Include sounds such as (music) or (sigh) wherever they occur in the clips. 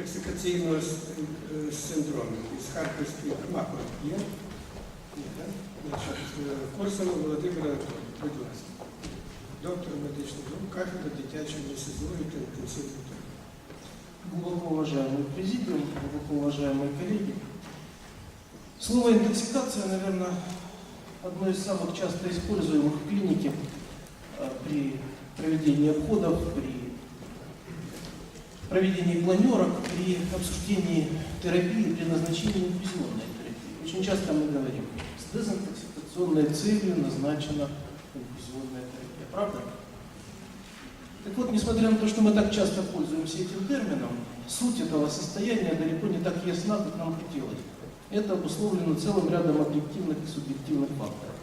інтоксикаційного с- е, синдрому із Харківської Махова є? Ні, так? Значить, е, Корсунов Володимир Анатолійович, будь ласка. Доктор медичних наук, кафедра дитячої несезонної та інтенсивної терапії. Глубоко уважаемый президиум, глубоко уважаемые коллеги. Слово интоксикация, наверное, одно из самых часто используемых в клинике э, при проведении обходов, при проведении планерок, при обсуждении терапии, при назначении инфузионной терапии. Очень часто мы говорим, с дезинтоксикационной целью назначена инфузионная терапия. Правда? Так вот, несмотря на то, что мы так часто пользуемся этим термином, суть этого состояния далеко не так ясна, как нам хотелось. Это обусловлено целым рядом объективных и субъективных факторов.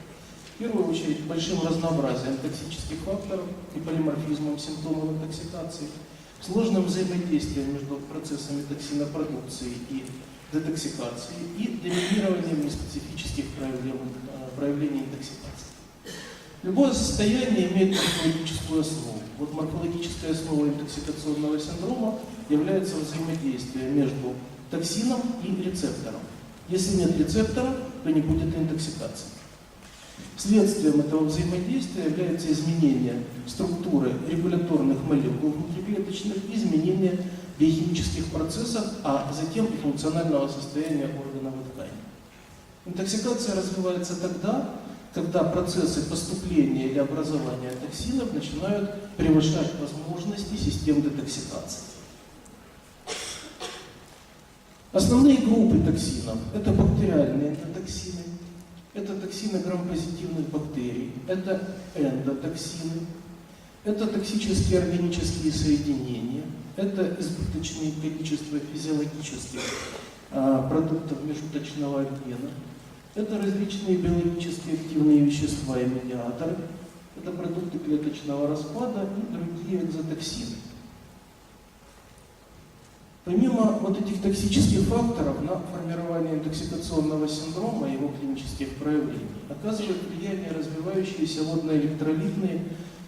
В первую очередь, большим разнообразием токсических факторов и полиморфизмом симптомов интоксикации, сложным взаимодействием между процессами токсинопродукции и детоксикации и доминированием неспецифических проявлений, э, проявлений интоксикации. Любое состояние имеет морфологическую основу. Вот морфологическая основа интоксикационного синдрома является взаимодействие между токсином и рецептором. Если нет рецептора, то не будет интоксикации. Следствием этого взаимодействия является изменение структуры регуляторных молекул внутриклеточных изменение биохимических процессов, а затем и функционального состояния органов и тканей. Интоксикация развивается тогда, когда процессы поступления или образования токсинов начинают превышать возможности систем детоксикации. Основные группы токсинов – это бактериальные эндотоксины, это токсины грампозитивных бактерий, это эндотоксины, это токсические органические соединения, это избыточное количество физиологических а, продуктов межуточного обмена, это различные биологически активные вещества и медиаторы, это продукты клеточного распада и другие экзотоксины. Помимо вот этих токсических факторов на формирование интоксикационного синдрома и его клинических проявлений оказывает влияние развивающиеся водно-электролитные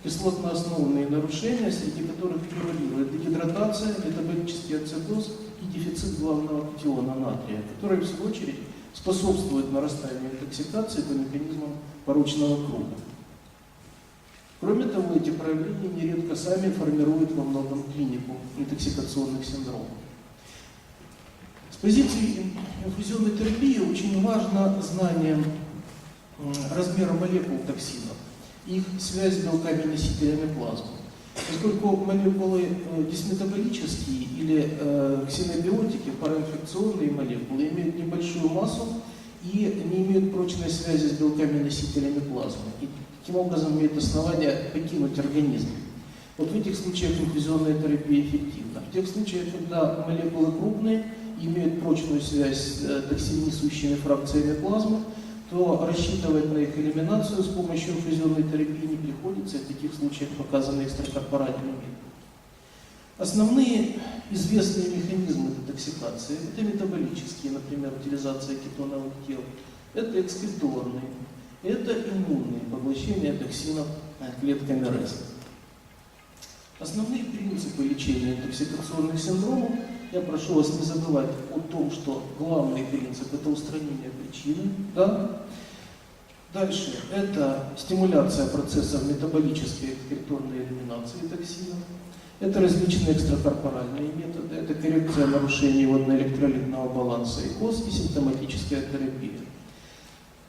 кислотно-основные нарушения, среди которых фигурирует дегидратация, метаболический ацидоз и дефицит главного катиона натрия, который в свою очередь способствует нарастанию интоксикации по механизмам порочного круга. Кроме того, эти проявления нередко сами формируют во многом клинику интоксикационных синдромов. Позиции ин- инфузионной терапии очень важно знание размера молекул токсинов, их связь с белками-носителями плазмы. Поскольку молекулы э, дисметаболические или э, ксенобиотики, параинфекционные молекулы, имеют небольшую массу и не имеют прочной связи с белками-носителями плазмы. И таким образом имеют основания покинуть организм. Вот в этих случаях инфузионная терапия эффективна. В тех случаях, когда молекулы крупные имеют прочную связь с э, токсиннесущими фракциями плазмы, то рассчитывать на их элиминацию с помощью инфузионной терапии не приходится, в таких случаях показаны экстракорпоральные методы. Основные известные механизмы детоксикации – это метаболические, например, утилизация кетоновых тел, это экскреторные, это иммунные, поглощение токсинов э, клетками РЭС. Основные принципы лечения интоксикационных синдромов я прошу вас не забывать о том, что главный принцип – это устранение причины. Да? Дальше – это стимуляция процессов метаболической экскреторной элиминации токсинов. Это различные экстракорпоральные методы, это коррекция нарушений водно-электролитного баланса и КОС и симптоматическая терапия.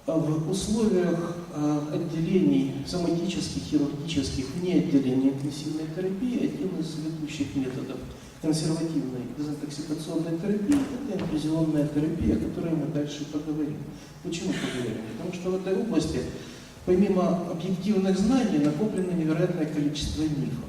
А В условиях э, отделений соматических, хирургических, вне отделения интенсивной терапии один из ведущих методов консервативной дезинтоксикационной терапии – это инфузионная терапия, о которой мы дальше поговорим. Почему поговорим? Потому что в этой области, помимо объективных знаний, накоплено невероятное количество мифов.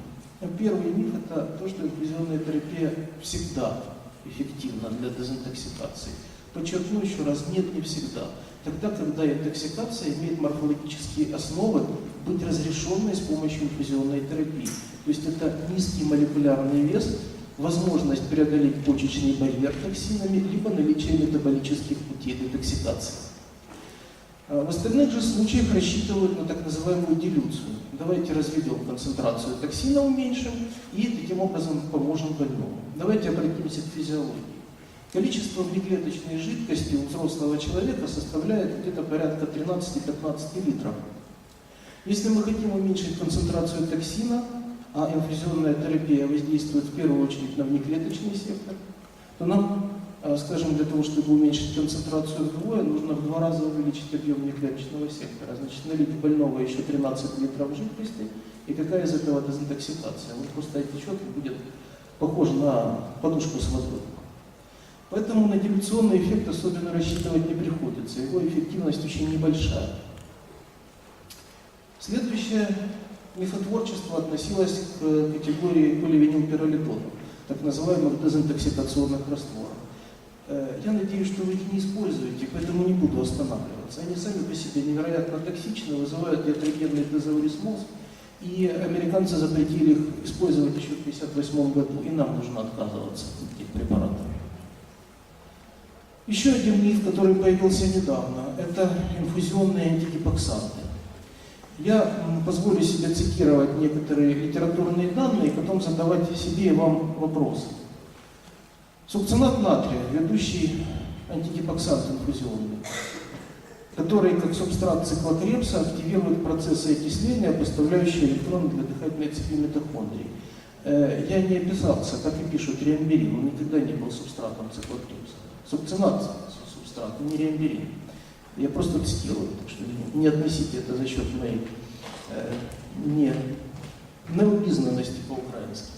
Первый миф – это то, что инфузионная терапия всегда эффективна для дезинтоксикации. Подчеркну еще раз, нет, не всегда. Тогда, когда интоксикация имеет морфологические основы быть разрешенной с помощью инфузионной терапии. То есть это низкий молекулярный вес, возможность преодолеть почечный барьер токсинами, либо наличие метаболических путей детоксикации. А В остальных же случаях рассчитывают на так называемую дилюцию. Давайте разведем концентрацию токсина, уменьшим, и таким образом поможем больному. Давайте обратимся к физиологии. Количество внеклеточной жидкости у взрослого человека составляет где-то порядка 13-15 литров. Если мы хотим уменьшить концентрацию токсина, а инфузионная терапия воздействует в первую очередь на внеклеточный сектор, то нам, э, скажем, для того, чтобы уменьшить концентрацию вдвое, нужно в два раза увеличить объем внеклеточного сектора. Значит, налить больного еще 13 литров жидкости, и какая из этого дезинтоксикация? Вот просто эти четки будет похож на подушку с воздухом. Поэтому на дилюционный эффект особенно рассчитывать не приходится. Его эффективность очень небольшая. Следующее мифотворчество относилось к категории поливинилпиролитонов, так называемых дезинтоксикационных растворов. Э, Я надеюсь, что вы их не используете, поэтому не буду останавливаться. Они сами по себе невероятно токсичны, вызывают диатрогенный дезаурисмоз, и американцы запретили их использовать еще в 1958 году, и нам нужно отказываться от этих препаратов. Еще один миф, который появился недавно, это инфузионные антигипоксанты. Я позволю себе цитировать некоторые литературные данные, и потом задавать себе и вам вопросы. Сукцинат натрия, ведущий антигипоксант инфузионный, который, как субстрат циклокрепса, активирует процессы окисления, поставляющие электроны для дыхательной цепи митохондрий. Э, Я не описался, как и пишут, риамберин, он никогда не был субстратом циклокрепса. Сукцинат – субстрат, не риамберин. Я просто цитирую, так что не, относите это за счет моей э, не по-украински.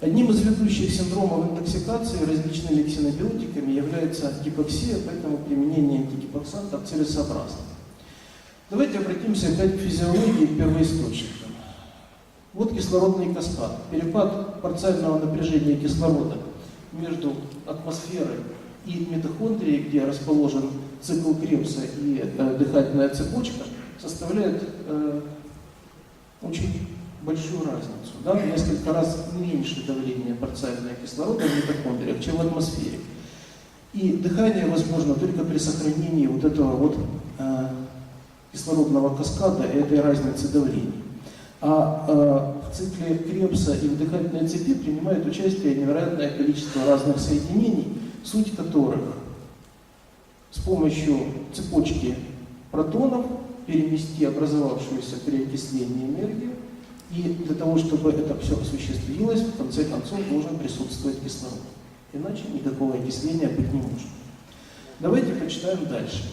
Одним из ведущих синдромов интоксикации различными ксенобиотиками является гипоксия, поэтому применение антигипоксантов целесообразно. Давайте обратимся опять к физиологии к первоисточникам. Вот кислородный каскад. Перепад парциального напряжения кислорода между атмосферой и митохондрией, где расположен цикл Крепса и э, дыхательная цепочка, составляет э, очень большую разницу. Да? В несколько раз меньше давление парциального кислорода в митохондриях, чем в атмосфере. И дыхание возможно только при сохранении вот этого вот э, кислородного каскада и этой разницы давлений. А э, в цикле Крепса и в дыхательной цепи принимает участие невероятное количество разных соединений, суть которых с помощью цепочки протонов перенести образовавшуюся при окислении энергию, и для того, чтобы это все осуществилось, в конце концов должен присутствовать кислород. Иначе никакого окисления быть не может. Давайте почитаем дальше.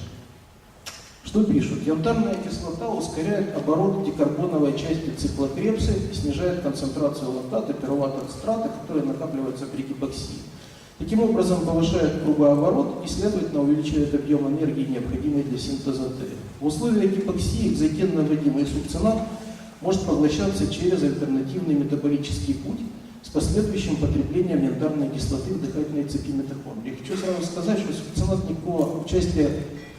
Что пишут? Янтарная кислота ускоряет оборот дикарбоновой части цикла снижает концентрацию лактата, пирувата страта, которые накапливаются при гипоксии. Таким образом повышает кругооборот и, следовательно, увеличивает объем энергии, необходимый для синтеза Т. В условиях гипоксии экзогенно вводимый субцинат может поглощаться через альтернативный метаболический путь с последующим потреблением янтарной кислоты в дыхательной цепи митохондрий. Хочу сразу сказать, что субцинат никакого участия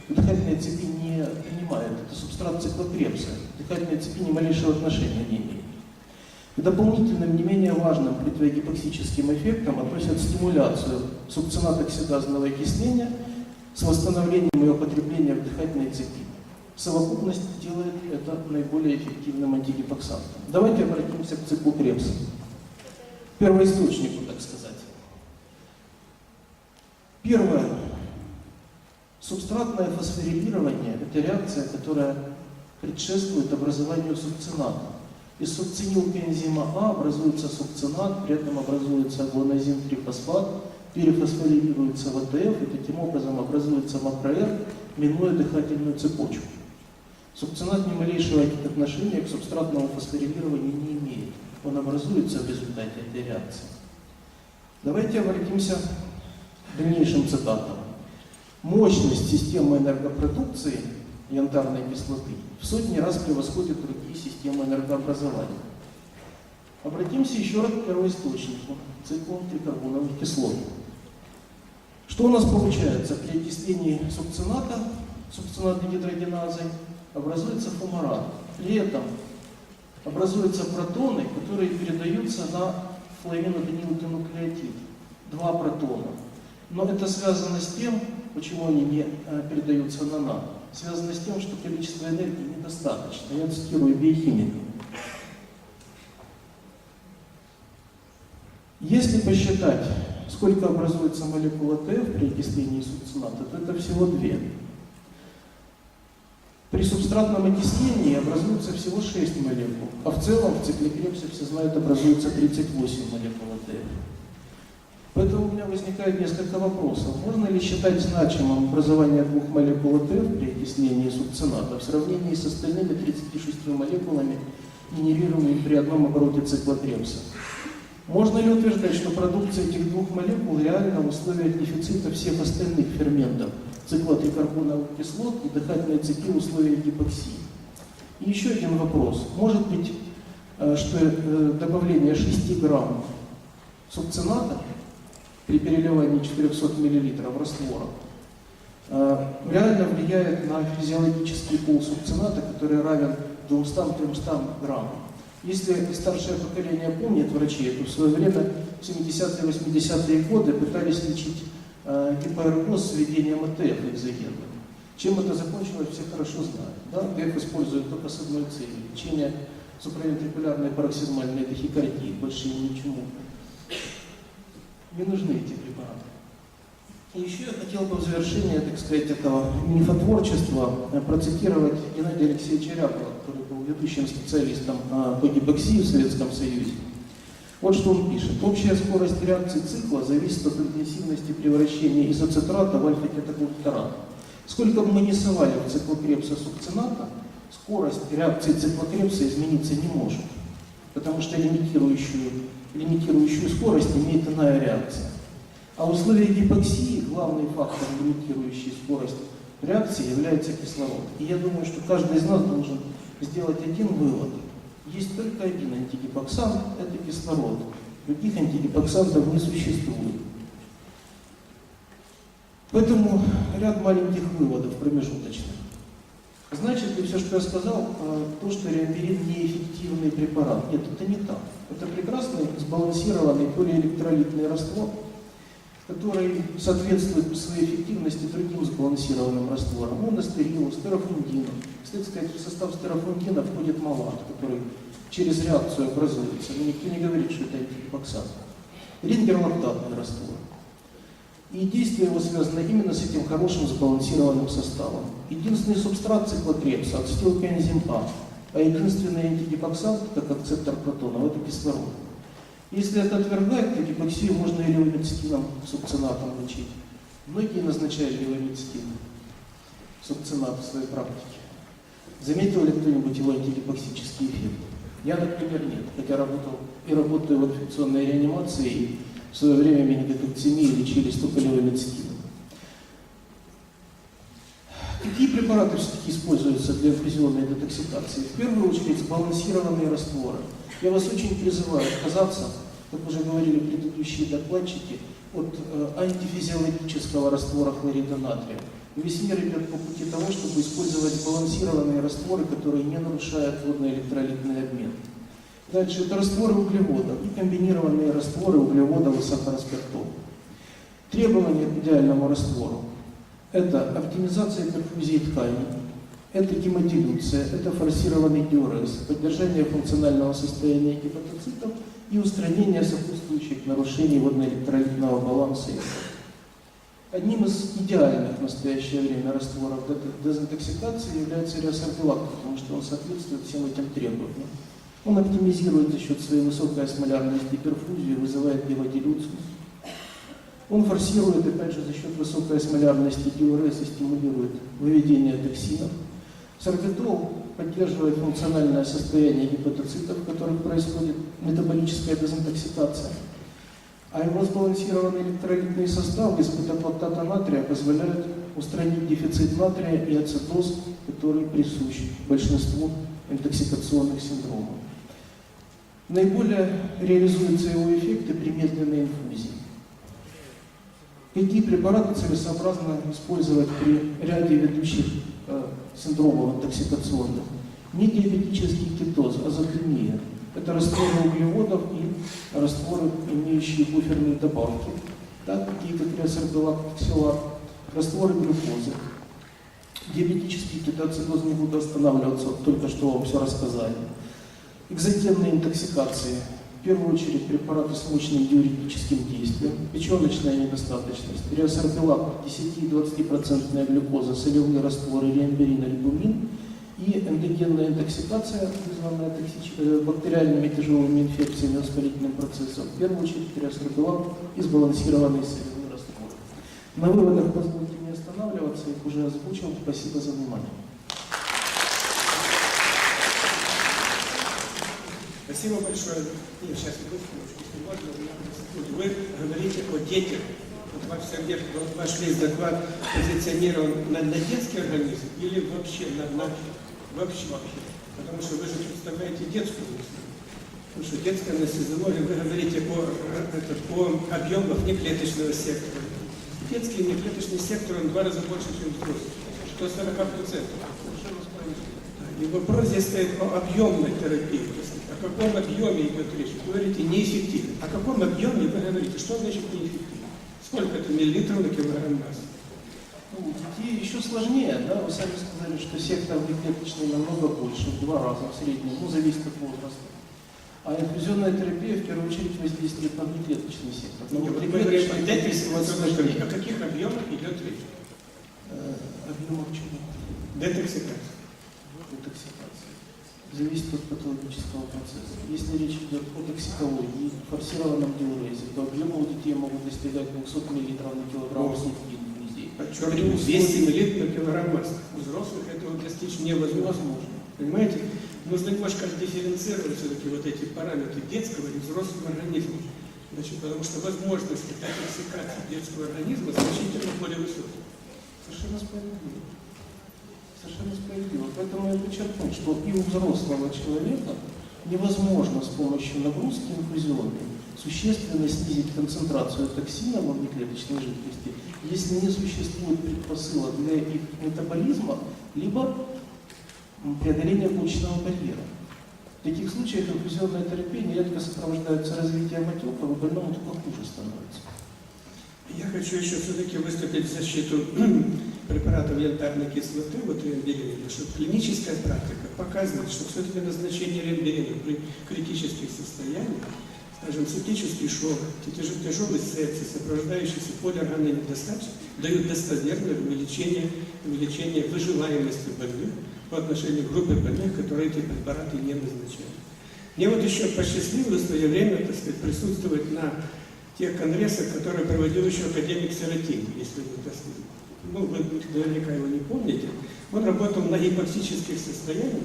в дыхательной цепи не принимает. Это субстрат циклокрепса. Дыхательной цепи ни малейшего отношения не имеет. К дополнительным, не менее важным противогипоксическим эффектам относят стимуляцию субцинат-оксидазного окисления с восстановлением ее потребления в дыхательной цепи. Совокупность делает это наиболее эффективным антигипоксантом. Давайте обратимся к циклу Крепса. Первоисточнику, так сказать. Первое. Субстратное фосфорилирование – это реакция, которая предшествует образованию субцината. Из субцинилкоэнзима А образуется субцинат, при этом образуется гуанозин-3-фосфат, перефосфориливается ВТФ, и таким образом образуется МакроР, минуя дыхательную цепочку. Субцинат ни малейшего отношения к субстратному фосфорилированию не имеет. Он образуется в результате этой реакции. Давайте обратимся к дальнейшим цитатам. Мощность системы энергопродукции янтарной кислоты в сотни раз превосходит другие системы энергообразования. Обратимся еще раз к первоисточнику, циклу трикарбоновых кислот. Что у нас получается при окислении субцината, субцинатной гидрогеназой, образуется фумарат. При этом образуются протоны, которые передаются на флавиноденилденуклеотид. Два протона. Но это связано с тем, почему они не э, передаются на НАТО. Связано с тем, что количество энергии недостаточно. Я цитирую биохимика. Если посчитать, сколько образуется молекула ТФ при окислении субцината, то это всего две. При субстратном окислении образуется всего 6 молекул, а в целом в цикле Крепса все знают образуется 38 молекул АТФ. У меня возникает несколько вопросов. Можно ли считать значимым образование двух молекул АТФ при окислении субцината в сравнении с остальными 36 молекулами, генерируемыми при одном обороте цикла Крепса? Можно ли утверждать, что продукция этих двух молекул реально в условиях дефицита всех остальных ферментов цикла трикарбоновых кислот и дыхательной цепи в условиях гипоксии? И еще один вопрос. Может быть, э, что э, добавление 6 грамм субцината при переливании 400 мл раствора э, реально влияет на физиологический пол субцината, который равен 200-300 граммам. Если старшее поколение помнит врачи, то в свое время в 70-е 80-е годы пытались лечить э, с введением АТФ экзогенным. Чем это закончилось, все хорошо знают. Да? ГЭФ используют только с одной целью – лечение суправентрикулярной пароксизмальной тахикардии, больше ничему. Не нужны эти препараты. И еще я хотел бы в завершение, так сказать, этого мифотворчества э, процитировать Геннадия Алексеевича Рябова, который был ведущим специалистом э, по гипоксии в Советском Союзе. Вот что он пишет. Общая скорость реакции цикла зависит от интенсивности превращения изоцитрата в альфа-кетоглутарат. Сколько бы мы ни совали в цикл Крепса субцината, скорость реакции цикла Крепса измениться не может, потому что лимитирующую, лимитирующую скорость имеет иная реакция. А в условиях гипоксии главный фактор, лимитирующий скорость реакции, является кислород. И я думаю, что каждый из нас должен сделать один вывод. Есть только один антигипоксант – это кислород. Других антигипоксантов не существует. Поэтому ряд маленьких выводов промежуточных. Значит ли все, что я сказал, то, что реаперин неэффективный препарат? Нет, это не так. Это прекрасный сбалансированный полиэлектролитный раствор, который соответствует по своей эффективности другим сбалансированным растворам, моностерилу, стерофундину. Кстати сказать, в состав стерофундина входит малат, который через реакцию образуется, но никто не говорит, что это антигипоксат. Рингерлактатный раствор. И действие его связано именно с этим хорошим сбалансированным составом. Единственный субстрат цикла Крепса – ацетилкоэнзим А, а единственный антигипоксант, как акцептор протонов, это кислород. Если это отвергать, то гипоксию можно и левомицетином субцинатом лечить. Многие назначали левомицетин субцинат в своей практике. Заметил ли кто-нибудь его антигипоксический эффект? Я, например, нет, хотя работал и работаю в инфекционной реанимации, и в свое время менингококцемии лечились только левомицетином. Какие препараты все-таки используются для инфузионной детоксикации? В первую очередь сбалансированные растворы. Я вас очень призываю отказаться, как уже говорили предыдущие докладчики, от э, антифизиологического раствора хлорида натрия. Весь мир идет по пути того, чтобы использовать сбалансированные растворы, которые не нарушают водно-электролитный обмен. Дальше это растворы углеводов и комбинированные растворы углеводов и сахароспиртов. Требования к идеальному раствору – это оптимизация перфузии тканей, это гемодилюция, это форсированный диурез, поддержание функционального состояния гепатоцитов и устранение сопутствующих нарушений водно-электролитного баланса. Одним из идеальных в настоящее время растворов дезинтоксикации является реосорбилакт, потому что он соответствует всем этим требованиям. Он оптимизирует за счет своей высокой осмолярности перфузию, вызывает гемодилюцию. Он форсирует, опять же, за счет высокой осмолярности диурез и стимулирует выведение токсинов. Сорбитол поддерживает функциональное состояние гепатоцитов, в которых происходит метаболическая дезинтоксикация. А его сбалансированный электролитный состав без пентаплактата натрия позволяет устранить дефицит натрия и ацетоз, который присущ большинству интоксикационных синдромов. Наиболее реализуются его эффекты при медленной инфузии. Какие препараты целесообразно использовать при ряде ведущих синдромов интоксикационных? Не диабетический кетоз, а азотемия. Это растворы углеводов и растворы, имеющие буферные добавки, да, такие как реосорбилактиксилат, растворы глюкозы. Диабетический кетоацидоз не буду останавливаться, только что вам все рассказали. Экзогенные интоксикации. В первую очередь препараты с мощным диуретическим действием, печеночная недостаточность, реосорбилак 10-20% глюкоза, солевые растворы, риамберин, альбумин и эндогенная интоксикация, вызванная токсич- э, бактериальными тяжелыми инфекциями, воспалительным процессом. В первую очередь реосорбилак и сбалансированные солевые растворы. На выводах позвольте не останавливаться, их уже озвучил. Спасибо за внимание. Спасибо большое. Нет, сейчас секундочку, если можно, у меня секунду. Вы говорите о детях. Вот ваш, вот ваш весь доклад позиционирован на, на детский организм или вообще на, на вообще вообще? Потому что вы же представляете детскую медицину. Потому что детская анестезиология, вы говорите о, этот, о объемах неклеточного сектора. Детский неклеточный сектор, он в два раза больше, чем взрослый. Что 40%. И вопрос здесь стоит о объемной терапии. О каком объеме идет речь? Вы говорите неэффективно. О каком объеме вы говорите? Что значит неэффективно? Сколько это миллилитров на килограмм массы? Ну, у детей еще сложнее, да, вы сами сказали, что сектор внеклеточный намного больше, в два раза в среднем, ну, зависит от возраста. А инфузионная терапия в первую очередь воздействует на внеклеточный сектор. Ну, вот мы говорим о внеклеточный детоксикации. сложнее. О каких объемах идет речь? Э, Объемов чего? Детоксикация. Детоксикация. Зависит от патологического процесса. Если речь идет о токсикологии, форсированном диурезе, то объемы у детей могут достигать 200 мл на килограмм сутки гнездей. Подчеркиваю, 200 миллилитров на килограмм. У взрослых этого достичь невозможно. Невозможно. Понимаете? Нужно немножко дифференцировать все-таки вот эти параметры детского и взрослого организма. Значит, потому что возможности детоксикации детского организма значительно более высокие. Совершенно справедливо. Совершенно справедливо. Поэтому я подчеркну, что и у взрослого человека невозможно с помощью нагрузки инфузионной существенно снизить концентрацию токсина во внеклеточной жидкости, если не существует предпосылок для их метаболизма, либо преодоления почечного барьера. В таких случаях инфузионная терапия нередко сопровождается развитием отеков, и больному только хуже становится. Я хочу еще все-таки выступить в защиту (clears throat) препаратов янтарной кислоты, вот потому что клиническая практика показывает, что все-таки назначение ремберина при критических состояниях, скажем, циклический шок, тяж- тяжелый сепсис, сопровождающийся полиорганной недостаточностью, дают достоверное увеличение, увеличение выживаемости больных по отношению к группе больных, которые эти препараты не назначают. Мне вот еще посчастливилось в свое время, так сказать, присутствовать на тех конгрессах, которые проводил еще академик Сиротин, если вы, так сказать, ну, вы наверняка его не помните. Он работал на гипоксических состояниях,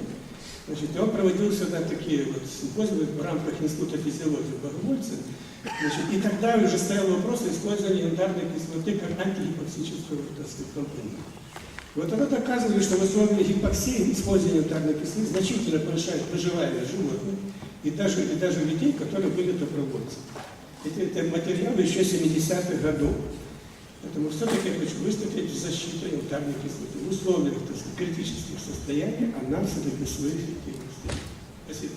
значит, он проводил всегда такие вот симпозиумы в рамках Института физиологии в Богомольце. Значит, и тогда уже стоял вопрос о использовании янтарной кислоты как антигипоксического, компонента. Вот это доказывает, что в условиях гипоксии использование янтарной кислоты значительно повышает выживаемость животных и даже, и даже людей, которые были добровольцами. Это материалы еще 70-х годов. Поэтому все-таки я хочу выступить в защиту янтарной кислоты. В условиях так сказать, критических состояний она все-таки свою эффективность. Спасибо.